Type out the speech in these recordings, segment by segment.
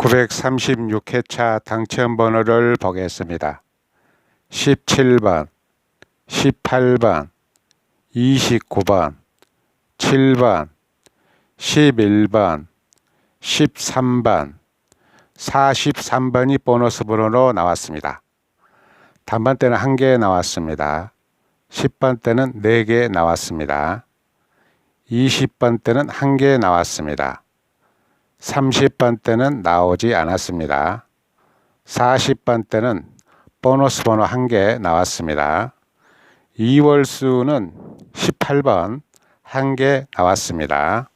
936회차 당첨 번호를 보겠습니다. 17번, 18번, 29번, 7번, 11번, 13번, 43번이 보너스 번호로 나왔습니다. 단번 때는 1개 나왔습니다. 10번 때는 4개 나왔습니다. 20번 때는 1개 나왔습니다. 30번 때는 나오지 않았습니다. 40번 때는 보너스 번호 1개 나왔습니다. 2월 수는 18번 1개 나왔습니다.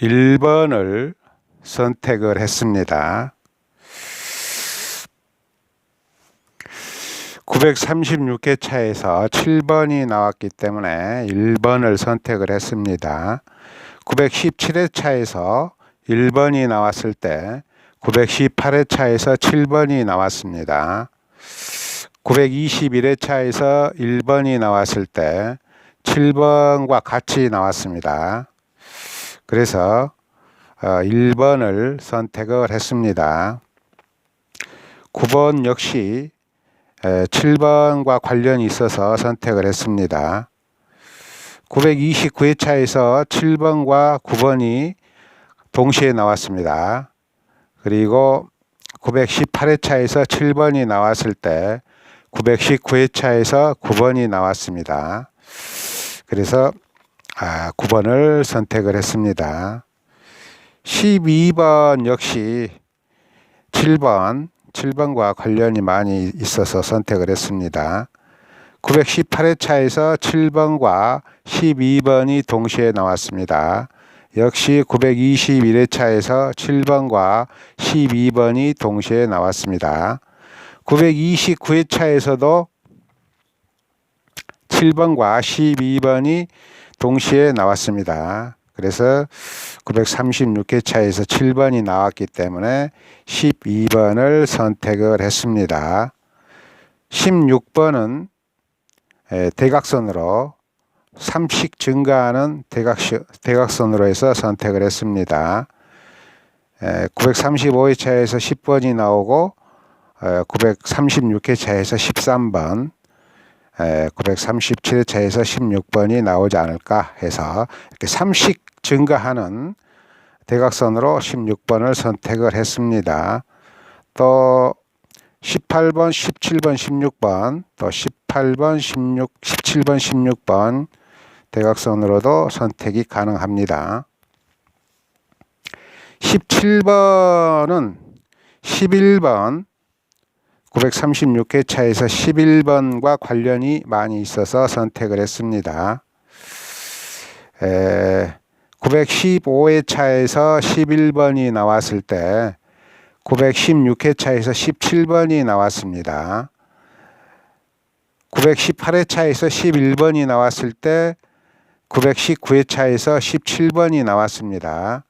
1번을 선택을 했습니다. 936회 차에서 7번이 나왔기 때문에 1번을 선택을 했습니다. 917회 차에서 1번이 나왔을 때 918회 차에서 7번이 나왔습니다. 921회 차에서 1번이 나왔을 때 7번과 같이 나왔습니다. 그래서 1번을 선택을 했습니다. 9번 역시 7번과 관련이 있어서 선택을 했습니다. 929회 차에서 7번과 9번이 동시에 나왔습니다. 그리고 918회 차에서 7번이 나왔을 때 919회 차에서 9번이 나왔습니다. 그래서 9번을 선택을 했습니다. 12번 역시 7번 7번과 관련이 많이 있어서 선택을 했습니다. 918회 차에서 7번과 12번이 동시에 나왔습니다. 역시 921회 차에서 7번과 12번이 동시에 나왔습니다. 929회 차에서도 7번과 12번이 동시에 나왔습니다. 그래서 936회 차에서 7번이 나왔기 때문에 12번을 선택을 했습니다. 16번은 대각선으로 3씩 증가하는 대각선으로 해서 선택을 했습니다. 935회 차에서 10번이 나오고 936회 차에서 13번 937회 차에서 16번이 나오지 않을까 해서 이렇게 3씩 증가하는 대각선으로 16번을 선택을 했습니다. 또 18번, 17번, 16번, 또 18번, 16, 17번, 16번 대각선으로도 선택이 가능합니다. 17번은 11번 936회 차에서 11번과 관련이 많이 있어서 선택을 했습니다. 에, 915회 차에서 11번이 나왔을 때 916회 차에서 17번이 나왔습니다. 918회 차에서 11번이 나왔을 때 919회 차에서 17번이 나왔습니다.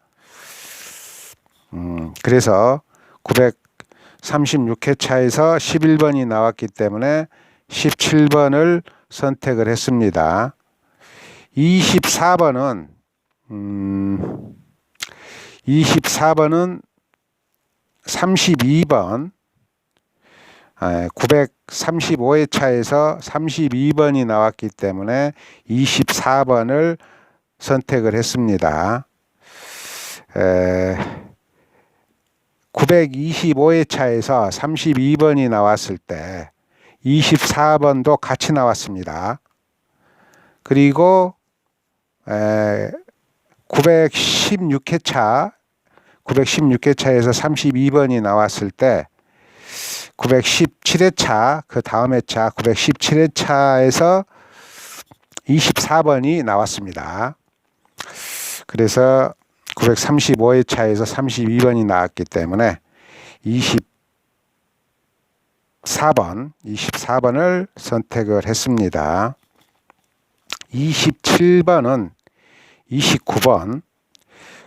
음, 그래서 936회 차에서 11번이 나왔기 때문에 17번을 선택을 했습니다. 24번은 음, 24번은 32번 935회 차에서 32번이 나왔기 때문에 24번을 선택을 했습니다. 925회 차에서 32번이 나왔을 때 24번도 같이 나왔습니다. 그리고 916회 차 916회 차에서 32번이 나왔을 때 917회 차, 그 다음 회차 917회 차에서 24번이 나왔습니다. 그래서 935회 차에서 32번이 나왔기 때문에 24번, 24번을 선택을 했습니다. 27번은 29번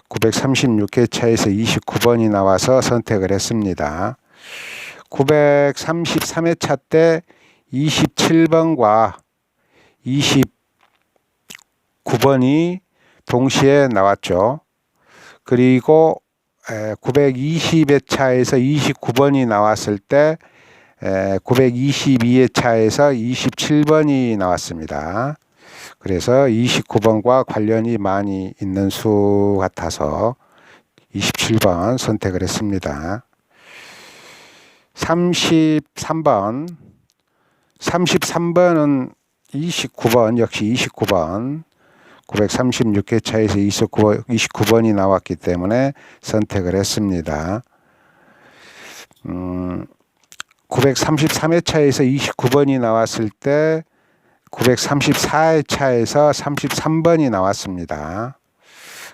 936회 차에서 29번이 나와서 선택을 했습니다. 933회 차 때 27번과 29번이 동시에 나왔죠. 그리고 920회차에서 29번이 나왔을 때 922회차에서 27번이 나왔습니다. 그래서 29번과 관련이 많이 있는 수 같아서 27번 선택을 했습니다. 33번 33번은 29번 역시 29번 936회 차에서 29번, 29번이 나왔기 때문에 선택을 했습니다. 음, 933회 차에서 29번이 나왔을 때 934회 차에서 33번이 나왔습니다.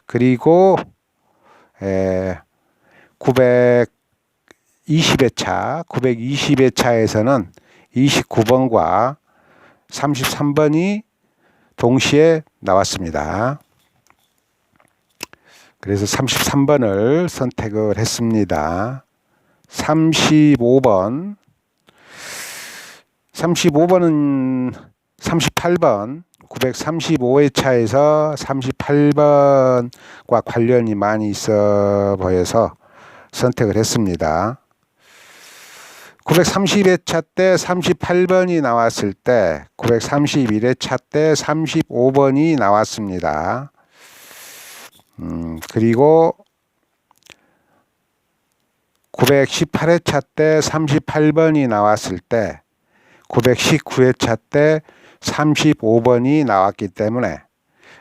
그리고 에, 920회 차, 920회 차에서는 29번과 33번이 동시에 나왔습니다. 그래서 33번을 선택을 했습니다. 35번 35번은 38번 935회 차에서 38번과 관련이 많이 있어 보여서 선택을 했습니다. 930회차 때 38번이 나왔을 때 931회차 때 35번이 나왔습니다. 음, 그리고 918회차 때 38번이 나왔을 때 919회차 때 35번이 나왔기 때문에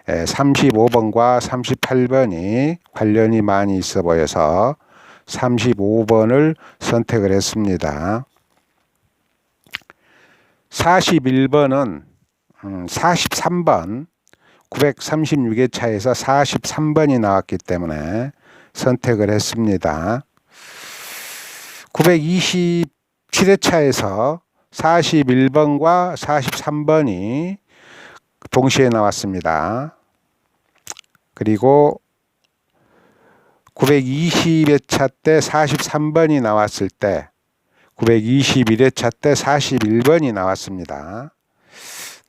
35번과 38번이 관련이 많이 있어 보여서 35번을 선택을 했습니다. 41번은 43번 936회 차에서 43번이 나왔기 때문에 선택을 했습니다. 927회 차에서 41번과 43번이 동시에 나왔습니다. 그리고 920회 차 때 43번이 나왔을 때 921회 차 때 41번이 나왔습니다.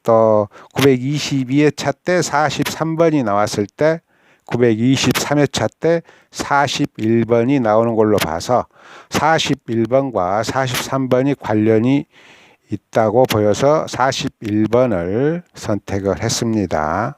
또 922회 차 때 43번이 나왔을 때 923회 차 때 41번이 나오는 걸로 봐서 41번과 43번이 관련이 있다고 보여서 41번을 선택을 했습니다.